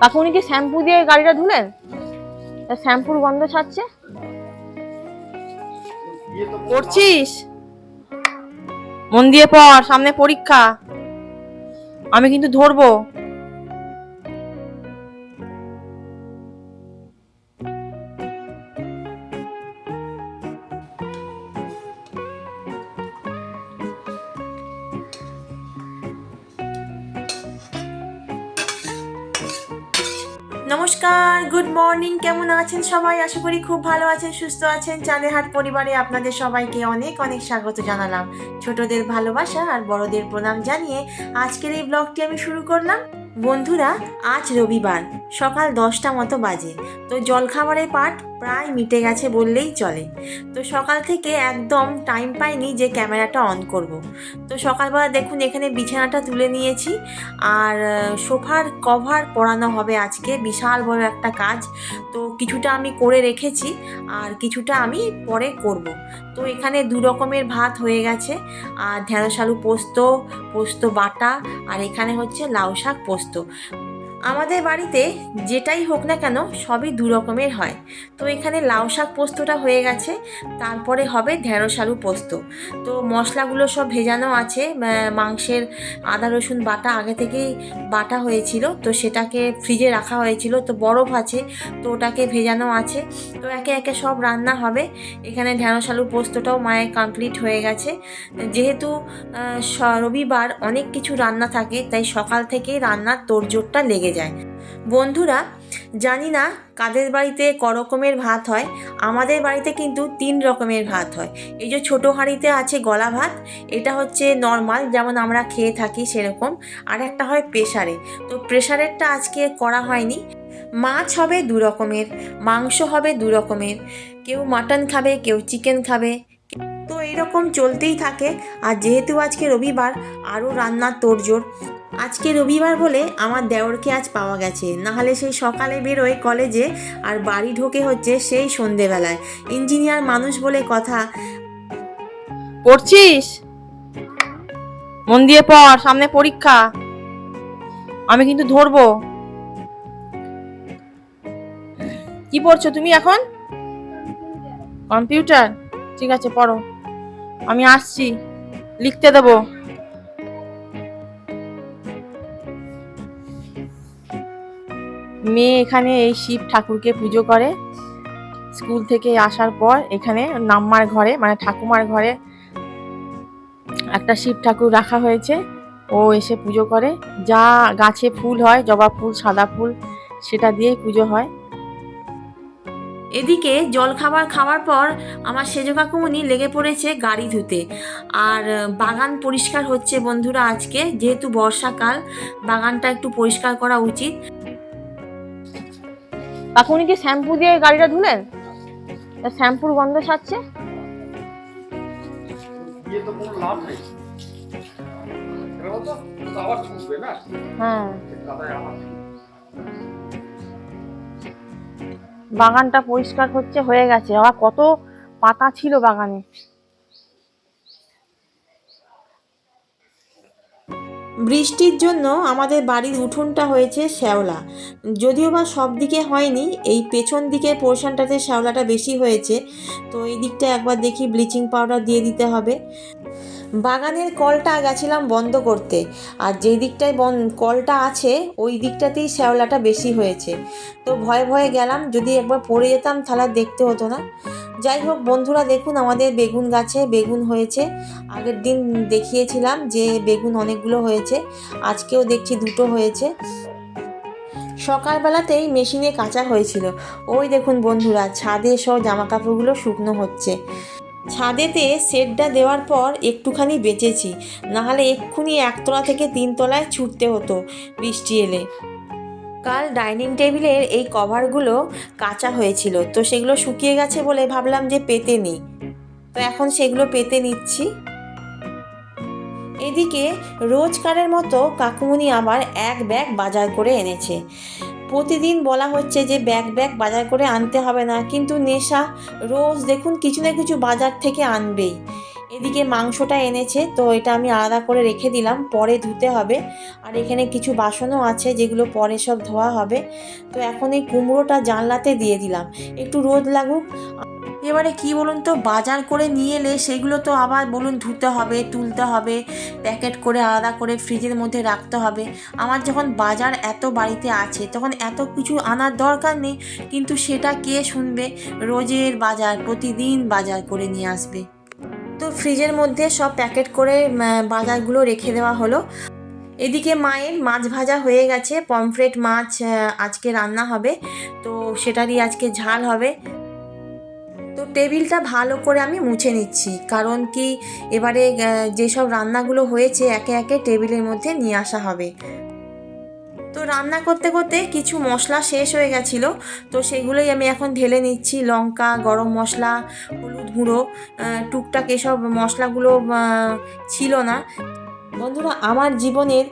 কাকুনি কি শ্যাম্পু দিয়ে গাড়িটা ধুলেন? শ্যাম্পুর গন্ধ ছাড়ছে? পড়ছিস? মন দিয়ে পড়, সামনে পরীক্ষা। আমি কিন্তু ধরবো। নমস্কার গুড মর্নিং কেমন আছেন সবাই? আশা করি খুব ভালো আছেন, সুস্থ আছেন। চাঁদেহাট পরিবারে আপনাদের সবাইকে অনেক অনেক স্বাগত জানালাম। ছোটদের ভালোবাসা আর বড়দের প্রণাম জানিয়ে আজকের এই ব্লগটি আমি শুরু করলাম। বন্ধুরা, আজ রবিবার। সকাল দশটা মতো বাজে। তো জলখাবারের পাট প্রায় মিটে গেছে বললেই চলে। তো সকাল থেকে একদম টাইম পাইনি যে ক্যামেরাটা অন করব। তো সকালবেলা দেখুন এখানে বিছানাটা তুলে নিয়েছি। আর সোফার কভার পরানো হবে আজকে। বিশাল বড় একটা কাজ। তো কিছুটা আমি করে রেখেছি। আর কিছুটা আমি পরে করব। তো এখানে দু রকমের ভাত হয়ে গেছে। আর ঢেঁড়স আলু পোস্ত পোস্ত বাটা। আর এখানে হচ্ছে লাউ শাক পোস্ত। আমাদের বাড়িতে যেটাই হোক না কেন সবই দু রকমের হয়। তো এখানে লাউ শাক পোস্তটা হয়ে গেছে, তারপরে হবে ঢেঁড়স আলু পোস্ত। তো মশলাগুলো সব ভেজানো আছে মাংসের আদা, রসুন বাটা আগে থেকেই বাটা হয়েছিল, তো সেটাকে ফ্রিজে রাখা হয়েছিল, তো বরফ আছে, তো ওটাকে ভেজানো আছে। তো একে একে সব রান্না হবে। এখানে ঢেঁড়স আলু পোস্তটাও মায়ের কমপ্লিট হয়ে গেছে। যেহেতু রবিবার অনেক কিছু রান্না থাকে, তাই সকাল থেকেই রান্নার তোড়জোড়টা লেগে যায়। বন্ধুরা, জানি না কাদের বাড়িতে ক রকমের ভাত হয়, আমাদের বাড়িতে কিন্তু তিন রকমের ভাত হয়। এই যে ছোটো হাঁড়িতে আছে গলা ভাত, এটা হচ্ছে নর্মাল যেমন আমরা খেয়ে থাকি সেরকম। আর একটা হয় প্রেশারে তো প্রেশারেরটা আজকে করা হয়নি। মাছ হবে দু রকমের, মাংস হবে দু রকমের। কেউ মাটন খাবে, কেউ চিকেন খাবে। তো এইরকম চলতেই থাকে। আর যেহেতু আজকে রবিবার, আরও রান্নার তোড়জোড়। আজকে রবিবার বলে আমার দেওরকে আজ পাওয়া গেছে। নাহলে সেই সকালে বেরোয় কলেজে আর বাড়ি ঢোকে হচ্ছে সেই সন্ধেবেলায়। ইঞ্জিনিয়ার মানুষ বলে কথা। পড়ছিস? মন দিয়ে পড়, সামনে পরীক্ষা। আমি কিন্তু ধরবো। কি পড়ছো তুমি এখন? কম্পিউটার। ঠিক আছে, পড়ো। আমি আসছি। লিখতে দেবো। মেয়ে এখানে এই শিব ঠাকুরকে পুজো করে। স্কুল থেকে আসার পর এখানে নাম্মার ঘরে মানে ঠাকুমার ঘরে একটা শিব ঠাকুর রাখা হয়েছে। ও এসে পুজো করে। যা গাছে ফুল হয়, জবা ফুল, সাদা ফুল, সেটা দিয়েই পুজো হয়। এদিকে জলখাবার খাওয়ার পর আমার সেজ কাকুমনি লেগে পড়েছে গাড়ি ধুতে। আর বাগান পরিষ্কার হচ্ছে বন্ধুরা আজকে। যেহেতু বর্ষাকাল, বাগানটা একটু পরিষ্কার করা উচিত। কাকুনি কি শ্যাম্পু দিয়ে গাড়িটা ধুলেন? শ্যাম্পুর গন্ধ ছাড়ছে না। হ্যাঁ। বাগানটা পরিষ্কার হচ্ছে হয়ে গেছে। আবার কত পাতা ছিল বাগানে। বৃষ্টির জন্য আমাদের বাড়ির উঠোনটা হয়েছে শ্যাওলা। যদিও বা সব দিকে হয়নি, এই পেছন দিকে পোর্শনটাতে শ্যাওলাটা বেশি হয়েছে। তো এই দিকটা একবার দেখি ব্লিচিং পাউডার দিয়ে দিতে হবে। বাগানের কলটা গেছিলাম বন্ধ করতে, আর যেই দিকটায় বন, কলটা আছে, ওই দিকটাতেই শ্যাওলাটা বেশি হয়েছে। তো ভয়ে ভয়ে গেলাম, যদি একবার পড়ে যেতাম তাহলে দেখতে হতো না। যাই হোক, বন্ধুরা, দেখুন আমাদের বেগুন গাছে বেগুন হয়েছে। আগের দিন দেখিয়েছিলাম যে বেগুন অনেকগুলো হয়েছে। আজকেও দেখছি দুটো হয়েছে। সকালবেলাতেই মেশিনে কাঁচা হয়েছিল। ওই দেখুন বন্ধুরা, ছাদে সব জামা কাপড়গুলো শুকনো হচ্ছে। ছাদেতে শেডটা দেওয়ার পর একটুখানি বেঁচেছি। নাহলে এক্ষুনি একতলা থেকে তিনতলায় ছুটতে হতো বৃষ্টি এলে। কাল ডাইনিং টেবিলের এই কভারগুলো কাঁচা হয়েছিল। তো সেগুলো শুকিয়ে গেছে বলে ভাবলাম যে পেতে নিই তো এখন সেগুলো পেতে নিচ্ছি। এদিকে রোজকারের মতো কাকুমনি আবার এক ব্যাগ বাজার করে এনেছে। প্রতিদিন বলা হচ্ছে যে ব্যাগ ব্যাগ বাজার করে আনতে হবে না, কিন্তু নেশা রোজ দেখুন কিছু না কিছু বাজার থেকে আনবেই। এদিকে মাংসটা এনেছে, তো এটা আমি আলাদা করে রেখে দিলাম, পরে ধুতে হবে। আর এখানে কিছু বাসনও আছে যেগুলো পরে সব ধোয়া হবে। তো এখন এই কুমড়োটা জানলাতে দিয়ে দিলাম। একটু রোদ লাগুক। এবারে কি বলুন তো, বাজার করে নিয়ে এলে সেগুলো তো আবার বলুন ধুতে হবে, তুলতে হবে, প্যাকেট করে আলাদা করে ফ্রিজের মধ্যে রাখতে হবে। আমার যখন বাজার এত বাড়িতে আছে, তখন এত কিছু আনার দরকার নেই। কিন্তু সেটা কে শুনবে? রোজের বাজার, প্রতিদিন বাজার করে নিয়ে আসবে। ফ্রিজের মধ্যে সব প্যাকেট করে বাজারগুলো রেখে দেওয়া হলো। এদিকে মায়ের মাছ ভাজা হয়ে গেছে, পমফ্রেট মাছ আজকে রান্না হবে। তো সেটারই আজকে ঝাল হবে। তো টেবিলটা ভালো করে আমি মুছে নিচ্ছি। কারণ কি, এবারে যেসব রান্নাগুলো হয়েছে, একে একে টেবিলের মধ্যে নিয়ে আসা হবে। তো রান্না করতে করতে কিছু মশলা শেষ হয়ে গেছিল। তো সেগুলোই আমি এখন ঢেলে নিচ্ছি। লঙ্কা, গরম মশলা, হলুদ গুঁড়ো টুকটাক এসব মশলাগুলো ছিল না। বন্ধুরা, আমার জীবনের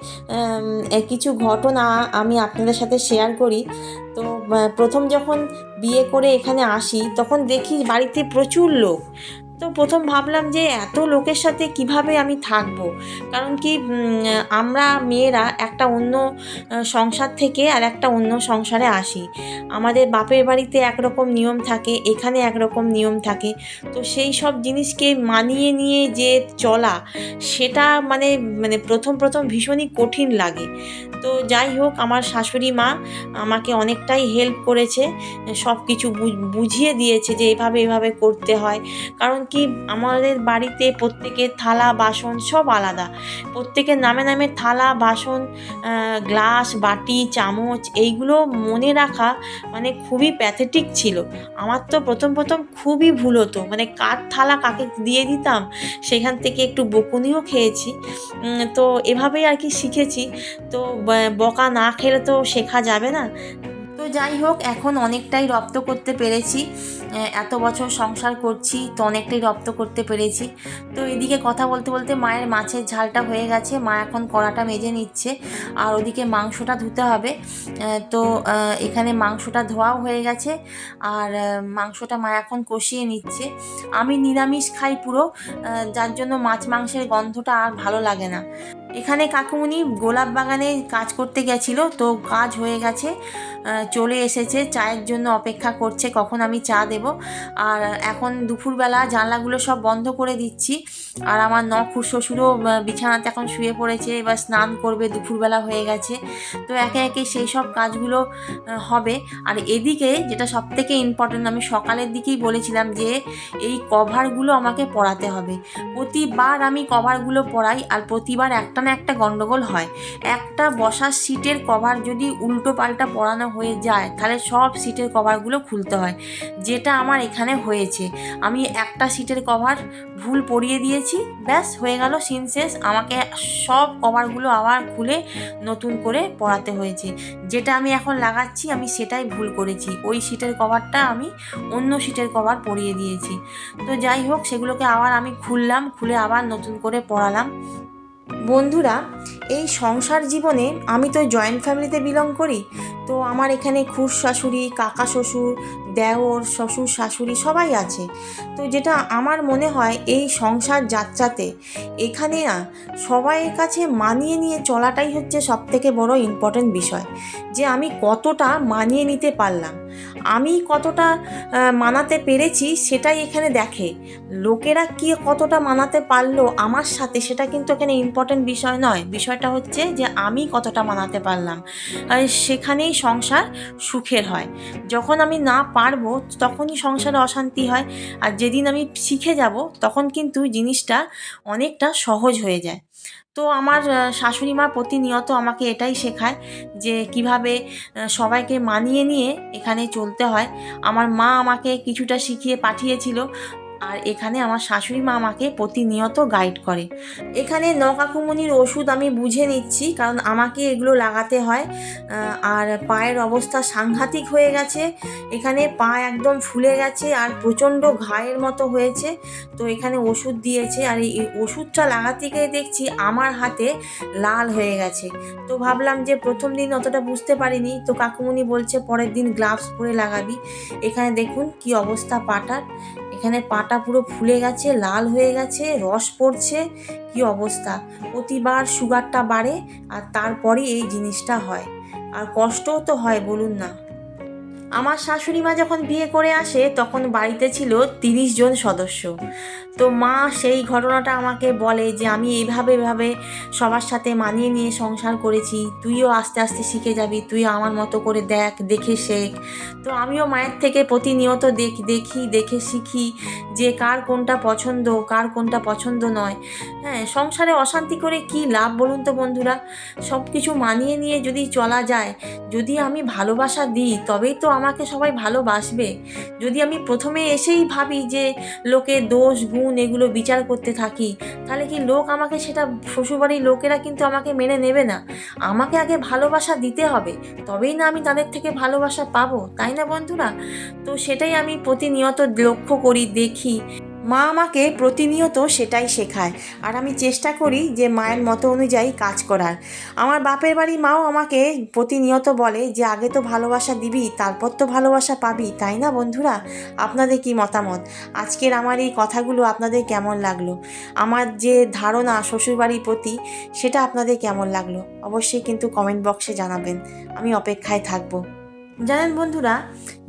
কিছু ঘটনা আমি আপনাদের সাথে শেয়ার করি। তো প্রথম যখন বিয়ে করে এখানে আসি, তখন দেখি বাড়িতে প্রচুর লোক। তো প্রথম ভাবলাম যে এত লোকের সাথে কীভাবে আমি থাকব? কারণ কি আমরা মেয়েরা একটা অন্য সংসার থেকে আর একটা অন্য সংসারে আসি। আমাদের বাপের বাড়িতে একরকম নিয়ম থাকে, এখানে একরকম নিয়ম থাকে। তো সেই সব জিনিসকে মানিয়ে নিয়ে যে চলা, সেটা মানে মানে প্রথম প্রথম ভীষণই কঠিন লাগে। তো যাই হোক, আমার শাশুড়ি মা আমাকে অনেকটাই হেল্প করেছে সব কিছু বুঝিয়ে দিয়েছে যে এভাবে এভাবে করতে হয়। কারণ কি আমাদের বাড়িতে প্রত্যেকের থালা, বাসন সব আলাদা। প্রত্যেকের নামে নামে থালা, বাসন গ্লাস, বাটি, চামচ এইগুলো মনে রাখা মানে খুবই প্যাথেটিক ছিল। আমার তো প্রথম প্রথম খুবই ভুল হতো। মানে কার থালা কাকে দিয়ে দিতাম, সেখান থেকে একটু বকুনিও খেয়েছি। তো এভাবেই আর কি শিখেছি। তো বকা না খেলে তো শেখা যাবে না। তো যাই হোক, এখন অনেকটাই রপ্ত করতে পেরেছি। এত বছর সংসার করছি তো অনেকটাই রপ্ত করতে পেরেছি। তো এদিকে কথা বলতে বলতে মায়ের মাছের ঝালটা হয়ে গেছে। মা এখন কড়াটা মেজে নিচ্ছে আর ওদিকে মাংসটা ধুতে হবে। তো এখানে মাংসটা ধোয়াও হয়ে গেছে আর মাংসটা মা এখন কষিয়ে নিচ্ছে। আমি নিরামিষ খাই পুরো যার জন্য মাছ মাংসের গন্ধটা আর ভালো লাগে না। এখানে কাকুমুনি গোলাপ বাগানে কাজ করতে গেছিল, তো কাজ হয়ে গেছে। চলে এসেছে, চায়ের জন্য অপেক্ষা করছে, কখন আমি চা দেব। আর এখন দুপুরবেলা জানলাগুলো সব বন্ধ করে দিচ্ছি। আর আমার নখুর শ্বশুরও বিছানাতে এখন শুয়ে পড়েছে, এবার স্নান করবে, দুপুরবেলা হয়ে গেছে। তো একে একে সেই সব কাজগুলো হবে। আর এদিকে যেটা সব থেকে ইম্পর্টেন্ট আমি সকালের দিকেই বলেছিলাম যে, এই কভারগুলো আমাকে পড়াতে হবে। প্রতিবার আমি কভারগুলো পড়াই, আর প্রতিবার একটা না একটা গন্ডগোল হয়। একটা বসার সিটের কভার যদি উল্টো পাল্টা পরানো হয়ে যায়, তাহলে সব সিটের কভারগুলো খুলতে হয়, যেটা আমার এখানে হয়েছে। আমি একটা সিটের কভার ভুল পরিয়ে দিয়েছি, ব্যাস হয়ে গেল সিন শেষ। আমাকে সব কভারগুলো আবার খুলে নতুন করে পড়াতে হয়েছে। যেটা আমি এখন লাগাচ্ছি, আমি সেটাই ভুল করেছি। ওই সিটের কভারটা আমি অন্য সিটের কভার পরিয়ে দিয়েছি। তো যাই হোক, সেগুলোকে আবার আমি খুললাম, খুলে আবার নতুন করে পড়ালাম বন্ধুরা, এই সংসার জীবনে আমি তো জয়েন্ট ফ্যামিলিতে বিলং করি, তো আমার এখানে খুর শাশুড়ি কাকা শ্বশুর, দেওর, শ্বশুর শাশুড়ি সবাই আছে। তো যেটা আমার মনে হয় এই সংসার যাত্রাতে এখানে না সবাইয়ের কাছে মানিয়ে নিয়ে চলাটাই হচ্ছে সবথেকে বড় ইম্পর্ট্যান্ট বিষয়। যে আমি কতটা মানিয়ে নিতে পারলাম, আমি কতটা মানাতে পেরেছি সেটাই এখানে দেখে। লোকেরা কি কতটা মানাতে পারল আমার সাথে সেটা কিন্তু এখানে ইম্পর্ট্যান্ট বিষয় নয়। বিষয়টা হচ্ছে যে আমি কতটা মানাতে পারলাম। সেখানেই সংসার সুখের হয়। যখন আমি না পারব, তখনই সংসারে অশান্তি হয়। আর যেদিন আমি শিখে যাব, তখন কিন্তু জিনিসটা অনেকটা সহজ হয়ে যায়। তো আমার শাশুড়ি মা প্রতিনিয়ত আমাকে এটাই শেখায় যে কীভাবে সবাইকে মানিয়ে নিয়ে এখানে চলতে হয়। আমার মা আমাকে কিছুটা শিখিয়ে পাঠিয়েছিল। আর এখানে আমার শাশুড়ি মা আমাকে প্রতিনিয়ত গাইড করে। এখানে নকাকুমনির ওষুধ আমি বুঝে নিচ্ছি, কারণ আমাকে এগুলো লাগাতে হয়। আর পায়ের অবস্থা সাংঘাতিক হয়ে গেছে। এখানে পা একদম ফুলে গেছে আর প্রচণ্ড ঘায়ের মতো হয়েছে। তো এখানে ওষুধ দিয়েছে আর এই ওষুধটা লাগাতে গিয়ে দেখছি আমার হাতে লাল হয়ে গেছে। তো ভাবলাম যে প্রথম দিন অতটা বুঝতে পারিনি। তো কাকুমনি বলছে, পরের দিন গ্লাভস পরে লাগাবি। এখানে দেখুন কি অবস্থা পাটার। এখানে পাটা পুরো ফুলে গেছে, লাল হয়ে গেছে, রস পড়ছে। কি অবস্থা? প্রতিবার সুগারটা বাড়ে আর তারপরে এই জিনিসটা হয়। আর কষ্টও তো হয়, বলুন না। আমার শাশুড়ি মা যখন বিয়ে করে আসে, তখন বাড়িতে ছিল তিরিশ জন সদস্য। তো মা সেই ঘটনাটা আমাকে বলে যে আমি এইভাবে এভাবে সবার সাথে মানিয়ে নিয়ে সংসার করেছি। তুইও আস্তে আস্তে শিখে যাবি, তুই আমার মতো করে দেখ, দেখে শেখ। তো আমিও মায়ের থেকে প্রতিনিয়ত দেখ, দেখি, দেখে শিখি যে কার কোনটা পছন্দ, কার কোনটা পছন্দ নয়। হ্যাঁ সংসারে অশান্তি করে কি লাভ বলুন তো বন্ধুরা? সব কিছু মানিয়ে নিয়ে যদি চলা যায়, যদি আমি ভালোবাসা দিই, তবেই তো আমাকে সবাই ভালোবাসবে। যদি আমি প্রথমে এসেই ভাবি যে লোকে দোষ, গুণ এগুলো বিচার করতে থাকি, তাহলে কি লোক আমাকে সেটা শ্বশুরবাড়ির লোকেরা কিন্তু আমাকে মেনে নেবে না? আমাকে আগে ভালোবাসা দিতে হবে, তবেই না আমি তাদের থেকে ভালোবাসা পাবো, তাই না বন্ধুরা? তো সেটাই আমি প্রতিনিয়ত লক্ষ্য করি, দেখি। মা আমাকে প্রতিনিয়ত সেটাই শেখায়। আর আমি চেষ্টা করি যে মায়ের মতো অনুযায়ী কাজ করার। আমার বাপের বাড়ি মাও আমাকে প্রতিনিয়ত বলে যে, আগে তো ভালোবাসা দিবি, তারপর তো ভালোবাসা পাবি, তাই না বন্ধুরা? আপনাদের কি মতামত? আজকের আমার এই কথাগুলো আপনাদের কেমন লাগল? আমার যে ধারণা শ্বশুরবাড়ির প্রতি, সেটা আপনাদের কেমন লাগল? অবশ্যই কিন্তু কমেন্ট বক্সে জানাবেন। আমি অপেক্ষায় থাকব। জানেন বন্ধুরা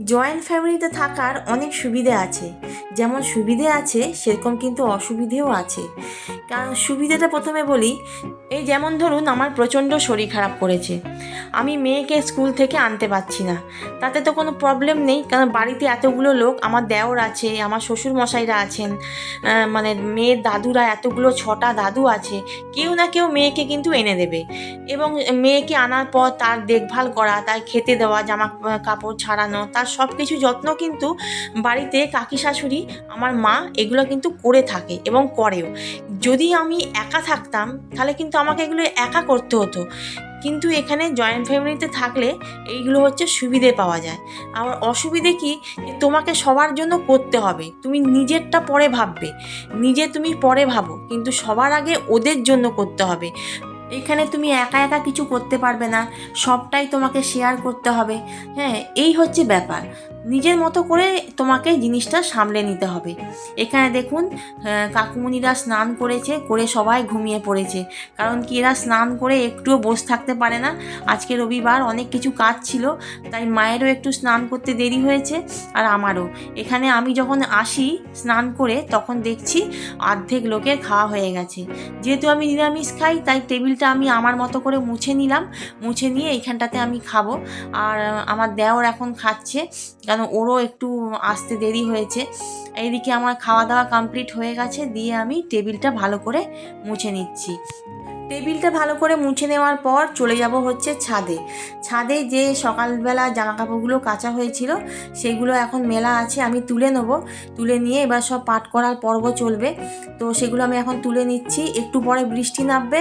জয়েন্ট ফ্যামিলিতে থাকার অনেক সুবিধে আছে। যেমন সুবিধে আছে, সেরকম কিন্তু অসুবিধেও আছে। কারণ সুবিধেটা প্রথমে বলি, এই যেমন ধরুন আমার প্রচণ্ড শরীর খারাপ করেছে। আমি মেয়েকে স্কুল থেকে আনতে পারছি না। তাতে তো কোনো প্রবলেম নেই, কারণ বাড়িতে এতগুলো লোক, আমার দেওর আছে, আমার শ্বশুর মশাইরা আছেন মানে মেয়ের দাদুরা এতগুলো ছটা দাদু আছে, কেউ না কেউ মেয়েকে কিন্তু এনে দেবে। এবং মেয়েকে আনার পর তার দেখভাল করা, তার খেতে দেওয়া, জামা কাপড় ছাড়ানো, তার সব কিছু যত্ন কিন্তু বাড়িতে কাকি শাশুড়ি, আমার মা এগুলো কিন্তু করে থাকে এবং করেও। যদি আমি একা থাকতাম, তাহলে কিন্তু আমাকে এগুলো একা করতে হতো। কিন্তু এখানে জয়েন্ট ফ্যামিলিতে থাকলে এইগুলো হচ্ছে সুবিধে পাওয়া যায়। আবার অসুবিধে কি? তোমাকে সবার জন্য করতে হবে। তুমি নিজেরটা পরে ভাববে। নিজে তুমি পরে ভাবো। কিন্তু সবার আগে ওদের জন্য করতে হবে। এখানে তুমি একা একা কিছু করতে পারবে না, সবটাই তোমাকে শেয়ার করতে হবে। হ্যাঁ এই হচ্ছে ব্যাপার। নিজের মতো করে তোমাকে জিনিসটা সামলে নিতে হবে। এখানে দেখুন আহ, কাকুমণিরা স্নান করেছে করে সবাই ঘুমিয়ে পড়েছে। কারণ কি এরা স্নান করে একটুও বসে থাকতে পারে না। আজকে রবিবার অনেক কিছু কাজ ছিল তাই মায়েরও একটু স্নান করতে দেরি হয়েছে আর আমারও। এখানে আমি যখন আসি স্নান করে তখন দেখছি অর্ধেক লোকের খাওয়া হয়ে গেছে। যেহেতু আমি নিরামিষ খাই তাই টেবিলটা আমি আমার মতো করে মুছে নিলাম। মুছে নিয়ে এইখানটাতে আমি খাব। আর আমার দেওর এখন খাচ্ছে। কারণ ওরও একটু আসতে দেরি হয়েছে। এইদিকে আমার খাওয়া দাওয়া কমপ্লিট হয়ে গেছে, দিয়ে আমি টেবিলটা ভালো করে মুছে নিচ্ছি। টেবিলটা ভালো করে মুছে নেওয়ার পর চলে যাব হচ্ছে ছাদে। ছাদে যে সকালবেলা জামা কাপড়গুলো কাচা হয়েছিল, সেগুলো এখন মেলা আছে, আমি তুলে নেব। তুলে নিয়ে এবার সব পাট করার পর্ব চলবে। তো সেগুলো আমি এখন তুলে নিচ্ছি। একটু পরে বৃষ্টি নামবে।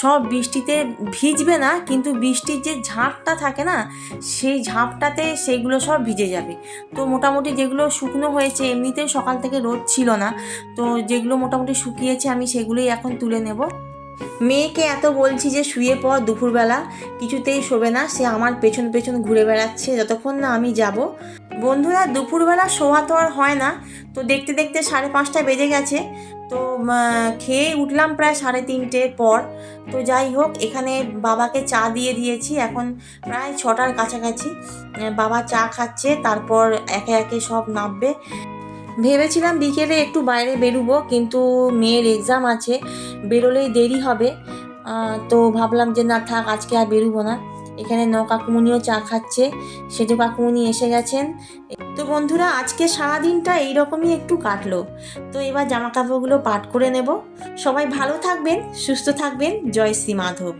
সব বৃষ্টিতে ভিজবে না, কিন্তু বৃষ্টির যে ঝাঁপটা থাকে না, সেই ঝাঁপটাতে সেইগুলো সব ভিজে যাবে। তো মোটামুটি যেগুলো শুকনো হয়েছে এমনিতেই সকাল থেকে রোদ ছিল না। তো যেগুলো মোটামুটি শুকিয়েছে, আমি সেগুলোই এখন তুলে নেব। মেয়েকে এত বলছি যে শুয়ে পর দুপুরবেলা, কিছুতেই শোবে না, সে আমার পেছন পেছন ঘুরে বেড়াচ্ছে, যতক্ষণ না আমি যাব। বন্ধুরা, দুপুরবেলা শোয়া তো আর হয় না, তো দেখতে দেখতে সাড়ে পাঁচটা বেজে গেছে, তো খেয়ে উঠলাম প্রায় সাড়ে তিনটের পর। তো যাই হোক, এখানে বাবাকে চা দিয়ে দিয়েছি, এখন প্রায় ছটার কাছাকাছি। বাবা চা খাচ্ছে, তারপর একে একে সব নামবে ভেবেছিলাম বিকেলে একটু বাইরে বেরোবো, কিন্তু মেয়ের এক্সাম আছে, বেরোলেই দেরি হবে। তো ভাবলাম যে না থাক, আজকে আর বেরোবো না। এখানে ন কাকুমনিও চা খাচ্ছে, সেজো কাকুমনি এসে গেছেন। তো বন্ধুরা, আজকে সারাদিনটা এইরকমই একটু কাটলো। তো এবার জামা কাপড়গুলো পাট করে নেব। সবাই ভালো থাকবেন, সুস্থ থাকবেন। জয় শ্রী মাধব।